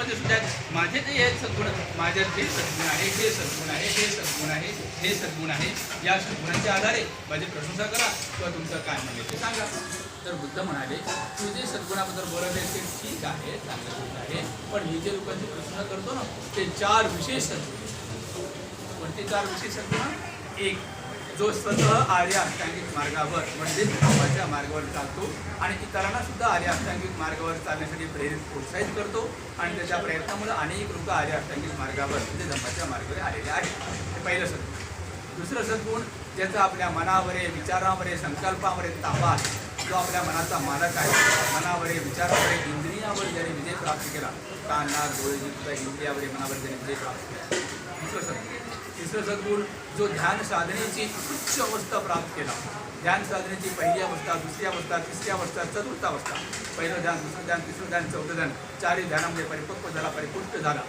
सद्गुणामध्ये सुद्धा माझे ते हे सद्गुण माझ्यात हे सद्गुण आहे हे सद्गुण आहे हे सद्गुण आहे हे सद्गुण आहे या सद्गुणांच्या आधारे माझी प्रशंसा करा किंवा तुमचं काय म्हणले ते सांगा. तर बुद्ध म्हणाले तू जे सद्गुणाबद्दल बोलत आहे ते ठीक आहे चांगलं गुण आहे पण मी जे लोकांची प्रशंसा करतो ना ते चार विशेष सद्गुण कोणते चार विशेष सद्गुण एक जो स्वतः आर्य अष्टांगिक मार्गावर म्हणजे धर्माच्या मार्गावर चालतो आणि इतरांना सुद्धा आर्य अष्टांगिक मार्गावर चालण्यासाठी प्रेरित प्रोत्साहित करतो आणि त्याच्या प्रयत्नामुळे अनेक लोक आर्य अष्टांगिक मार्गावर म्हणजे धम्माच्या मार्गावर आलेले आहेत. हे पहिलं सद्गुण. दुसरं सद्गुण ज्याचा आपल्या मनावर विचारावर संकल्पावर ताबा जो आपल्या मनाचा मालक आहे. मनावर विचारावर इंद्रियावर ज्याने विजय प्राप्त केला कान डोळे जिंकता इंद्रियावर मनावर ज्याने विजय प्राप्त केला. दुसरं सद्गुण. तिसरं सद्गुण जो ध्यान साधनेची उच्च अवस्था प्राप्त केला. ध्यान साधनेची पहिली अवस्था दुसरी अवस्था तिसरी अवस्था चतुर्थ अवस्था. पहिलं ध्यान दुसरं ध्यान तिसरं ध्यान चौथं ध्यान. चारही ध्यानामध्ये परिपक्व झाला परिपुष्ट झाला.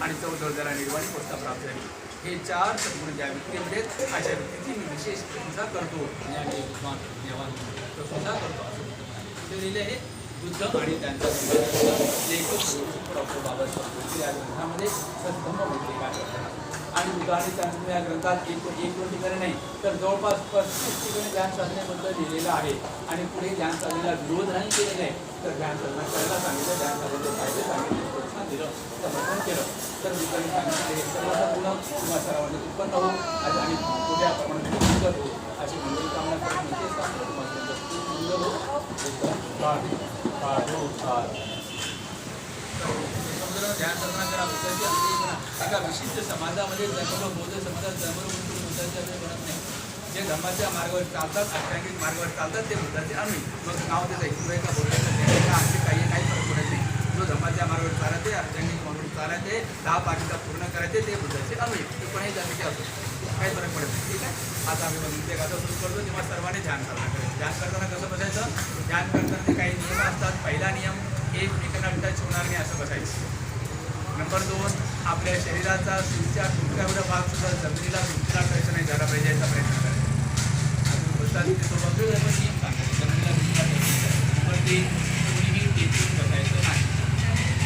आणि चौथं झाला निर्वाणी अवस्था प्राप्त झाली. हे चार सद्गुण ज्या व्यक्तीमध्ये अशा व्यक्तीची मी विशेष प्रशंसा करतो. प्रशंसा करतो असं लिहिले आहे बुद्ध आणि त्यांचा लेखक डॉक्टर बाबासाहेब या ग्रंथामध्ये सद्धम्म म्हणजे काय करतात आणि उदाहरणे आणि या ग्रंथात एक एक दोन ठिकाणी नाही तर जवळपास पस्तीस ठिकाणी ध्यान साधनेबद्दल लिहिलेलं आहे. आणि पुढे ध्यान साधनेला विरोध नाही केलेला आहे. तर ध्यान साधना करायला सांगितलं. ध्यान साधनेचे फायदे सांगितले. प्रोत्साहन दिलं. समर्थन केलं. तर बुद्धांनी सांगितले हे गुण किंवा उत्पन्न हो आणि पुढे आपण हो अशी मंदिर कामना करत सांगतो ध्यान साधना करा बुद्धाची अंगी एका विशिष्ट समाजामध्ये जन्मलो बौद्ध समाजात जन्मलो म्हणून बुद्धाचे आम्ही म्हणत नाही जे धर्माच्या मार्गावर चालतात आध्यात्मिक मार्गावर चालतात ते बुद्धाचे आम्ही मग नाव त्याचा हिंदू आहे का बौद्ध आहे का असे काही काही फरक पडत नाही जो धर्माच्या मार्गावर चालते आध्यात्मिक मार्गावर चालते दहा पाठीचा पूर्ण करायचे ते बुद्धाचे आम्ही ते कोणाही जातीचे असतो काही फरक पडत नाही ठीक आहे आता आम्ही मग ते गाथा सुरू करतो तेव्हा सर्वांनी ध्यान करणार ध्यान करताना कसं बसायचं? ध्यान करताना ते काही नियम असतात पहिला नियम एकमेकांना टच होणार नाही असं बसायचं. नंबर दोन आपल्या शरीराचा तुमच्या तुमच्या एवढा भाग सुद्धा जमिनीला तुमच्या टच नाही झाला पाहिजे याचा प्रयत्न करायचा अजून बोलतात की तो बघतो पण जमिनीला तुमच्या नाही नंबर तीन कोणीही टेचून बसायचं नाही.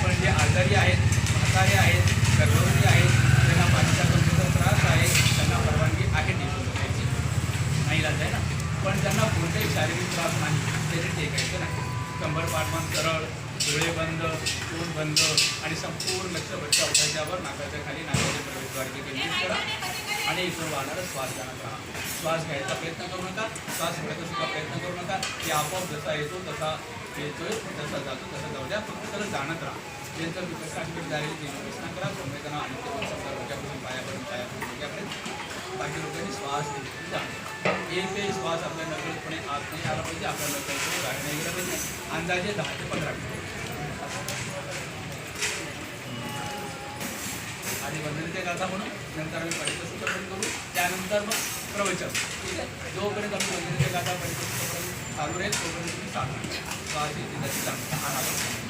पण जे आजारी आहेत म्हातारे आहेत गर्भवती आहेत त्यांना पाण्याचा कमतीचा त्रास आहे त्यांना परवानगी आहे टेचून बसायची नाही राहत आहे ना. पण त्यांना कोणताही शारीरिक त्रास नाही त्याने टेकायचं नाही. कंबर पाठमान सरळ डोळे बंद तोंड बंद आणि संपूर्ण लक्ष बच्चा नाकाच्या खाली नाकाच्या प्रवेशद्वारके केंद्रित करा. आणि इथून वाहणारा श्वास जाणार राहा. श्वास घ्यायचा प्रयत्न करू नका. श्वास घ्यायचा सुद्धा प्रयत्न करू नका. की आपोआप जसा येतो तसा येतोय तसा जातो तसा जाऊ द्या. फक्त त्याला जाणत राहा. त्यांचं विकसनाकडे जाईल ती विकसना करा. संवेदना आणि पायापर्यंत पायापर्यंत बाकी लोकांनी श्वास घेतली एक एकही श्वास आपल्या नकळतपणे आत नाही आला पाहिजे आपल्या नकळतपणे बाहेर नाही गेला पाहिजे. अंदाजे दहा ते पंधरा मिनिट आधी वंदनीय गाथा म्हणून नंतर आम्ही परिचय करू. त्यानंतर मग प्रवचन. ठीक आहे? जोपर्यंत आम्ही वंदनीय गाथा परिचय चालू राहील तोपर्यंत तुम्ही सांगा श्वास येते त्याची सांगा